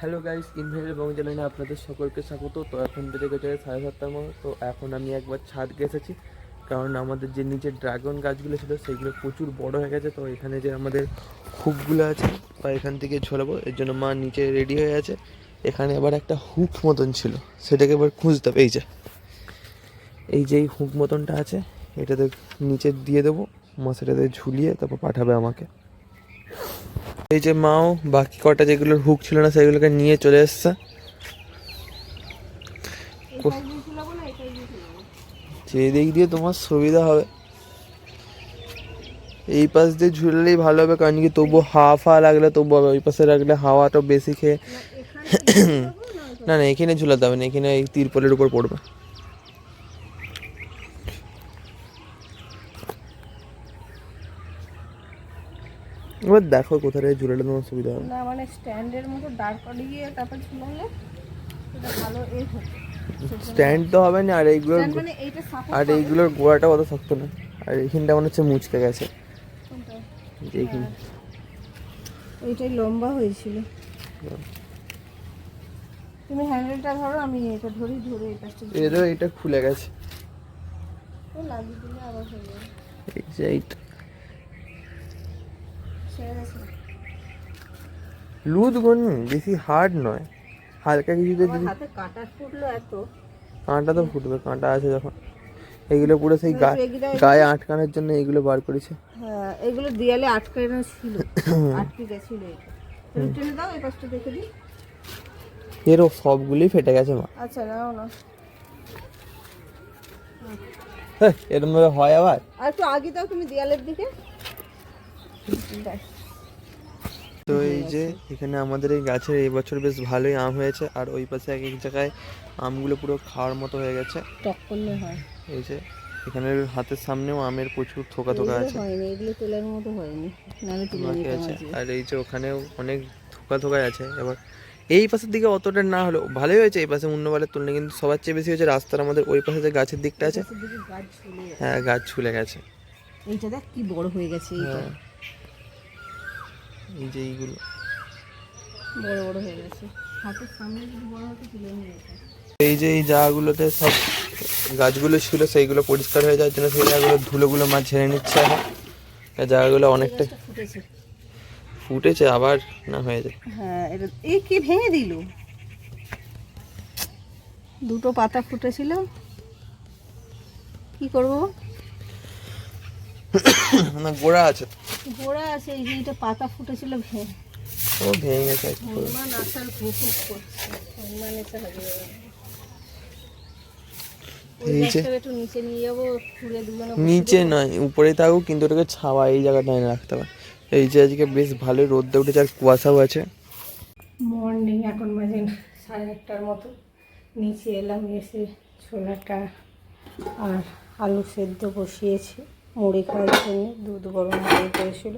Hello guys inventor এবং চ্যানেলে আপনাদের সকলকে স্বাগত। তো এখন বেজে গেছে সাড়ে সাতটার মতো তো এখন আমি একবার ছাদ গেছেছি কারণ আমাদের যে নিচে ড্রাগন গাছগুলো ছিল, সেগুলো প্রচুর বড় হয়ে গেছে। তো এখানে যে আমাদের হুকগুলো আছে বা এখান থেকে ঝোলাবো। এর জন্য মা নিচে রেডি হয়ে আছে। এখানে আবার একটা হুক মতন ছিল, সেটাকে এবার খুঁজতে হবে। এই যে এই যে এই হুক মতনটা আছে, এটাতে নিচে দিয়ে দেবো। মা সেটাতে ঝুলিয়ে তারপর পাঠাবে আমাকে। এই যে মাও বাকি কটা যেগুলোর হুক ছিল না সেগুলোকে নিয়ে চলে এসছে। যে দিক দিয়ে তোমার সুবিধা হবে। এই পাশ দিয়ে ঝুললেই ভালো হবে কারণ কি তবু হাওয়া ফাওয়া লাগলে তবু হবে। ওই পাশে রাখলে হাওয়াটা বেশি খেয়ে না না? এখানে ঝুলাতে হবে না এখানে এই তিরপলের উপর পড়বে। এবার দেখো কোথায় ঝুলালে তোমার সুবিধা হবে না মানে স্ট্যান্ডের মতো দাঁড় করিয়ে তারপর ঝুলালে এটা ভালো এ স্ট্যান্ড তো হবে না আর এইগুলোর মানে আর এইগুলোর গোড়াটা অত শক্ত না। আর এইখানটা মনে হচ্ছে মুচকে গেছে। এই এইখানে। এইটাই লম্বা হয়েছিল। তুমি হ্যান্ডেলটা ধরো আমি এটা ধরি ধরে এই পাশটা এরও এটা খুলে গেছে। ও লাগিয়ে দিলে আবার হয়ে যাবে। এই এইটা। লুজ গুণ বেশি হার্ড নয়। হালকা কিছুতে যদি হাতে কাটা ফুটলো এত। কাঁটা তো ফুটবে কাঁটা আছে যখন। এইগুলো পুরো সেই গায়ে আটকানোর জন্য এইগুলো বার করেছে। হ্যাঁ এগুলো দেয়ালে আটকানো ছিল। আটকে গেছিল এটা। টেনে দাও এই পাশটা দেখে দিই। এরও সবগুলোই ফেটে গেছে মা। আচ্ছা নাও না হ্যাঁ এরকম ভাবে হয় আবার? আর একটু আগে দাও তুমি দেয়ালের দিকে। তো এই যে এখানে আমাদের এই গাছের এই বছর বেশ ভালোই আম হয়েছে আর ওই পাশে এক এক জায়গায় আমগুলো পুরো খাওয়ার মতো হয়ে গেছে। টক করলে হয়। এই যে এখানে হাতের সামনেও আমের প্রচুর থোকা থোকা আছে। এগুলো তোলার মতো হয়নি নাহলে তুলে নিতাম আছে। আর এই যে ওখানেও অনেক থোকা থোকা আছে। এবার এই পাশের দিকে অতটা না হলেও ভালোই হয়েছে এই পাশে অন্যবারের তুলনায় কিন্তু সবার চেয়ে বেশি হয়েছে রাস্তার আমাদের ওই পাশে যে গাছের দিকটা আছে। গাছের গাছ ঝুলে হ্যাঁ গাছ ছুলে গেছে। এইটা দেখ কি বড় হয়ে গেছে এইটা। হ্যাঁ। এই যে এইগুলো। বড় বড় হয়ে গেছে। হাতের সামনে যদি বড় হতো তুলে নিয়ে এই যে এই জায়গাগুলোতে সব গাছগুলো ছিল সেইগুলো পরিষ্কার হয়ে যাওয়ার জন্য সেই জায়গাগুলো ধুলোগুলো মাছ ঝেড়ে নিচ্ছে এখন। জায়গাগুলো অনেকটা ফুটেছে। ফুটেছে আবার না হয়ে যায়। হ্যাঁ এটা এই কি ভেঙে দিল? দুটো পাতা ফুটেছিল। কি করব? না গোড়া আছে। গোড়া আছে এই যে এটা পাতা ফুটেছিল ভেঙে ও ভেঙে গেছে। হনুমান আসার ভুকুক করছে হনুমান এসে হাজির নিচে নিয়ে উপরে থাকুক কিন্তু ওটাকে ছাওয়া এই জায়গাটা এনে রাখতে হবে। এই যে আজকে বেশ ভালোই রোদটা উঠেছে আর কুয়াশাও আছে। মর্নিং এখন বাজে সাড়ে আটটার মতো। নিচে এলাম এসে ছোলাটা আর আলু সেদ্ধ বসিয়েছি। মুড়ি খাওয়ার জন্য দুধ গরম হয়ে করেছিল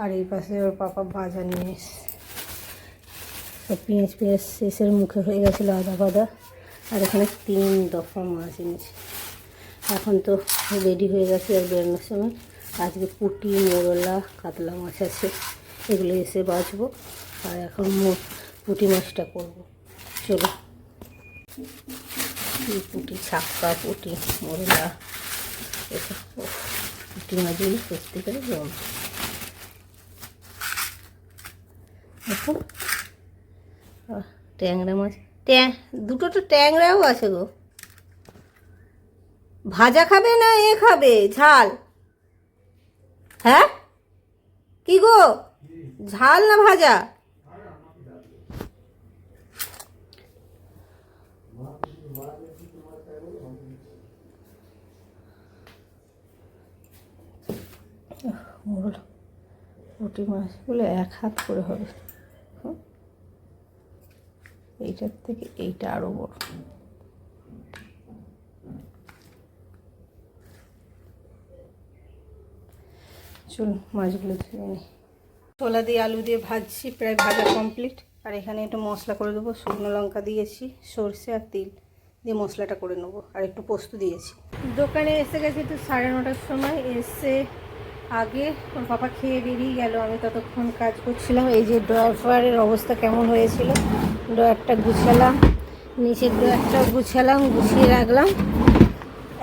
আর এই পাশে ওর পাপা ভাজা নিয়ে এসছে। সব পেঁয়াজ পেঁয়াজ শেষের মুখে হয়ে গেছিল আদা বাদা। আর এখানে তিন দফা মাছ এনেছে। এখন তো রেডি হয়ে গেছে আর বেরোনোর সময়। আজকে পুটি, মোরলা, কাতলা মাছ আছে। এগুলো এসে বাঁচবো আর এখন পুঁটি মাছটা করব। চলো। পুঁটি ছাক্কা পুঁটি, মোরলা, এসব। পুঁটি মাছগুলো সত্যিকারে জম দেখো ট্যাংরা মাছ। ট্যাং, দুটো তো ট্যাংরাও আছে গো। ভাজা খাবে না এ খাবে? ঝাল। হ্যাঁ? কি গো? ঝাল না ভাজা? মোরল, পুঁটি মাছগুলো এক হাত করে হবে। এইটার থেকে এইটা আরও বড়। চলুন মাছগুলো ধুয়ে নিই। ছোলা দিয়ে আলু দিয়ে ভাজছি, প্রায় ভাজা কমপ্লিট আর এখানে একটু মশলা করে দেবো, শুকনো লঙ্কা দিয়েছি, সর্ষে আর তিল দিয়ে মশলাটা করে নেব। আর একটু পোস্ত দিয়েছি। দোকানে এসে গেছি একটু সাড়ে নটার সময়, এসে আগে ওর পাপা খেয়ে বেরিয়ে গেল, আমি ততক্ষণ কাজ করছিলাম। এই যে ড্রয়ার ফ্রয়ারের অবস্থা কেমন হয়েছিল, ড্রয়ারটা গুছালাম, নিচের ড্রয়ারটাও গুছালাম, গুছিয়ে রাখলাম।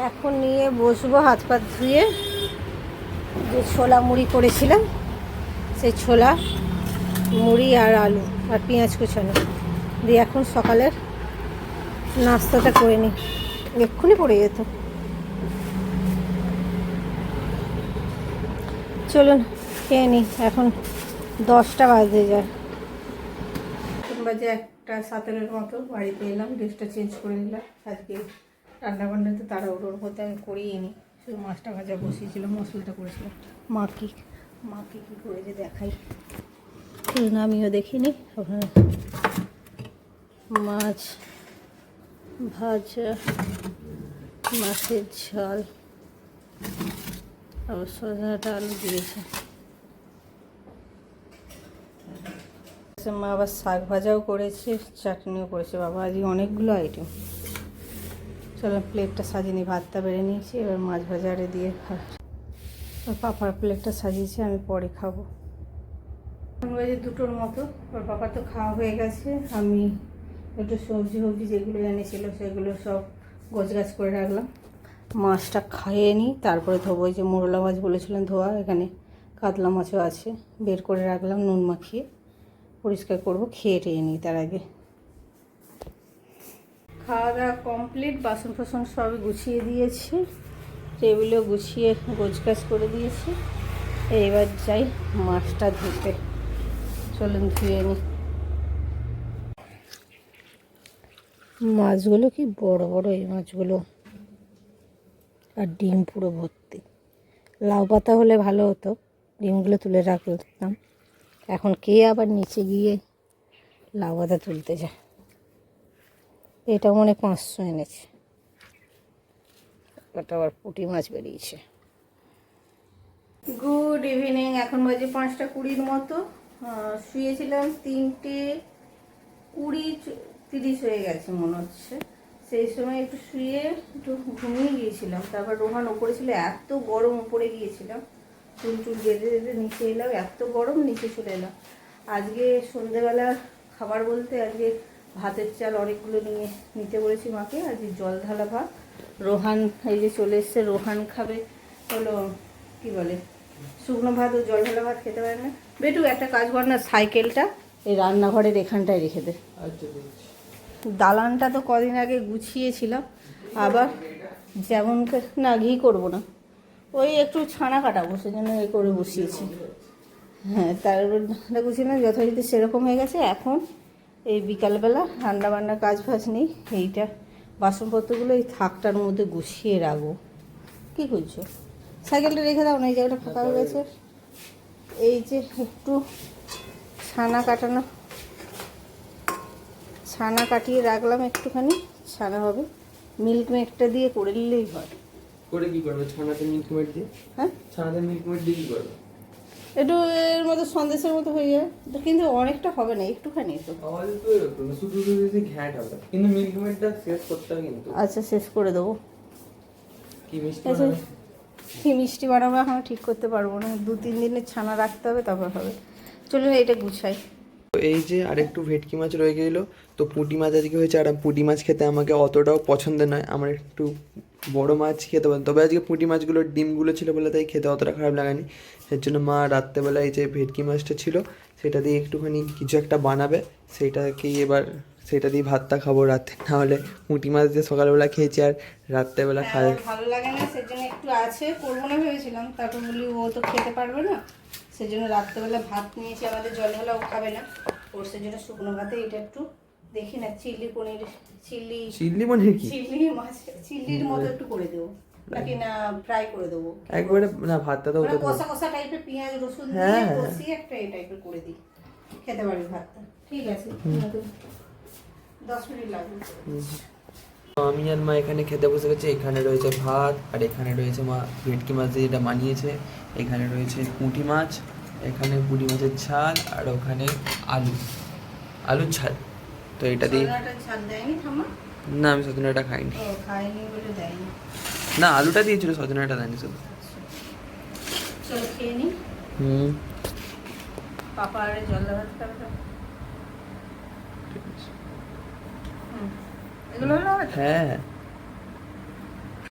এখন নিয়ে বসবো হাত পা ধুয়ে, যে ছোলা মুড়ি করেছিলাম, সেই ছোলা, মুড়ি আর আলু আর পেঁয়াজ কুচানো। দিয়ে এখন সকালের নাস্তাটা করে নিই। এক্ষুনি পড়ে যেত। চলুন খেয়ে নিই এখন দশটা বাজে যায়। বাজে একটা সাতের মতো বাড়িতে এলাম ড্রেসটা চেঞ্জ করে নিলাম। আজকে রান্না বান্না তো তাড়াহুড়োর মধ্যে আমি করিয়ে নিই শুধু মাছটা ভাজা বসিয়েছিলাম মশলাটা করেছিলাম। মা কি মাকে কী করেছে দেখাই। চলুন আমিও দেখিনি। ওখানে মাছ ভাজা মাছের ঝাল। আবার সজনাটা আলু দিয়েছে। মা আবার শাক ভাজাও করেছে, চাটনিও করেছে। বাবা, আজকে অনেকগুলো আইটেম চলো প্লেটটা সাজিয়ে নিই। ভাতটা বেড়ে নিয়েছি, এবার মাছ ভাজারে দিয়ে খা পাপার প্লেটটা সাজিয়েছি, আমি পরে খাব। বাজে দুটোর মতো। ওর পাপার তো খাওয়া হয়ে গেছে। আমি একটু সবজি ফবজি যেগুলো এনেছিল সেগুলো সব গোছ গাছ করে রাখলাম। মাছটা খাইয়ে নিই, তারপরে ধোবো যে মোরলা মাছ বলেছিলেন ধোয়া, এখানে কাতলা মাছও আছে। বের করে রাখলাম, নুন মাখিয়ে পরিষ্কার করব, খেয়ে টেয়ে নিই তার আগে। খাওয়া দাওয়া কমপ্লিট বাসন ফাসন সবই গুছিয়ে দিয়েছি, টেবিলও গুছিয়ে গোছগাছ করে দিয়েছি। এইবার যাই মাছটা ধুতে। চলুন ধুয়ে নিই। মাছগুলো কি বড় বড় এই মাছগুলো? আর ডিম পুরো ভর্তি। লাউ পাতা হলে ভালো হতো, ডিমগুলো তুলে রাখতাম। এখন কে আবার নিচে গিয়ে লাউ পাতা তুলতে যায়? এটা মনে পাঁচশো এনেছে। আবার পুঁটি মাছ বেরিয়েছে। গুড ইভিনিং এখন বাজে পাঁচটা কুড়ির মতো। শুয়েছিলাম তিনটে কুড়ি তিরিশ হয়ে গেছে মনে হচ্ছে। সেই সময় একটু শুয়ে একটু ঘুমিয়ে গিয়েছিলাম। তারপর রোহান ওপরে ছিল, এত গরম উপরে গিয়েছিলাম। চুল চুল বেঁধে বেঁধে নিচে এলাম, এত গরম নিচে চলে এলাম। আজকে সন্ধেবেলা খাবার বলতে আজকে ভাতের চাল অনেকগুলো নিয়ে নিতে বলেছি মাকে। আজকে জল ঢালা ভাত। রোহান এই যে চলে এসছে, রোহান খাবে হলো, কি বলে, শুকনো ভাত ও জল ঢালা ভাত খেতে পারে না। বেটু, একটা কাজ কর না, সাইকেলটা এই রান্নাঘরের এখানটায় রেখে দে। আচ্ছা দালানটা তো কদিন আগে গুছিয়েছিলাম, আবার যেমন না, ঘি করব না। ওই একটু ছানা কাটাবো, সেজন্য এ করে বসিয়েছি। হ্যাঁ তারপর গুছিয়ে যথারীতি সেরকম হয়ে গেছে। এখন এই বিকালবেলা রান্না বান্নার কাজ ফাজ নেই, এইটা বাসনপত্রগুলো এই থাকটার মধ্যে গুছিয়ে রাখব। কী করছ? সাইকেলটা রেখে দাও, না এই জায়গাটা ফাঁকা হয়ে গেছে। এই যে একটু ছানা কাটানো ছানা কাটিয়ে রাখলাম একটুখানি ছানা হবে। মিল্ক মেকটা দিয়ে করে নিলেই হয়। করে কি করবে? ছানাতে মিল্ক দিয়ে? হ্যাঁ? ছানাতে মিল্ক মেড দিয়ে কি করবে? একটু এর মতো সন্দেশের মতো হয়ে যাবে। তো কিন্তু অনেকটা হবে না একটুখানি তো। অল্প এরকম শুধু শুধু ঘ্যাট হবে। কিন্তু মিল্ক মেডটা শেষ করতে হবে কিন্তু। আচ্ছা শেষ করে দেবো। কি মিষ্টি আচ্ছা কি মিষ্টি বানাবো? এখন ঠিক করতে পারব না। দু তিন দিনের ছানা রাখতে হবে তারপর হবে। চলুন এটা গুছাই। তো এই যে আরেকটু ভেটকি মাছ রয়ে গেলো তো পুঁটি মাছ আজকে হয়েছে আর পুঁটি মাছ খেতে আমাকে অতটাও পছন্দ নয়। আমার একটু বড় মাছ খেতে পারেন তবে আজকে পুঁটি মাছগুলোর ডিমগুলো ছিল বলে তাই খেতে অতটা খারাপ লাগেনি এর জন্য মা রাত্রেবেলা এই যে ভেটকি মাছটা ছিল সেটা দিয়ে একটুখানি কিছু একটা বানাবে সেইটাকেই এবার সেটা দিয়ে ভাতটা খাব রাতে। না হলে পুঁটি মাছ দিয়ে সকালবেলা খেয়েছি আর রাত্রেবেলা খাই। ভালো লাগে না সেজন্য একটু আছে করব না ভেবেছিলাম। তারপর বলি ও তো খেতে পারবে না। সেজন্য রাত্রেবেলা ভাত নিয়েছি আমাদের জল হলে ও খাবে না। ওর সেজন্য শুকনো ভাতে এটা একটু দেখি না চিলি পনির চিলি চিল্লি পনির কি? চিলি মাছ চিল্লির মতো একটু করে দেবো। নাকি না ফ্রাই করে দেবো? একবারে না ভাতটা তো মানে কষা কষা টাইপের পেঁয়াজ রসুন দিয়ে হ্যাঁ, হ্যাঁ। কষিয়ে একটা এই টাইপের করে দিই। খেতে পারবি ভাতটা। ঠিক আছে দশ মিনিট লাগবে। আমি আর মা এখানে খেতে বসে গেছি। এখানে রয়েছে ভাত আর এখানে রয়েছে মা ভেটকি মাছ দিয়ে যেটা বানিয়েছে। এখানে রয়েছে পুঁটি মাছ এখানে পুঁটি মাছের ঝাল আর ওখানে আলু। আলুর ছাল। তো এটা দিয়ে না আমি সজনাটা খাইনি। না আলুটা দিয়েছিল সজনাটা দেয়নি শুধু। চলো হুম। পাপা আর জল দেওয়া খাবে তো ঠিক আছে হুম এগুলো হলো হবে তো? হ্যাঁ।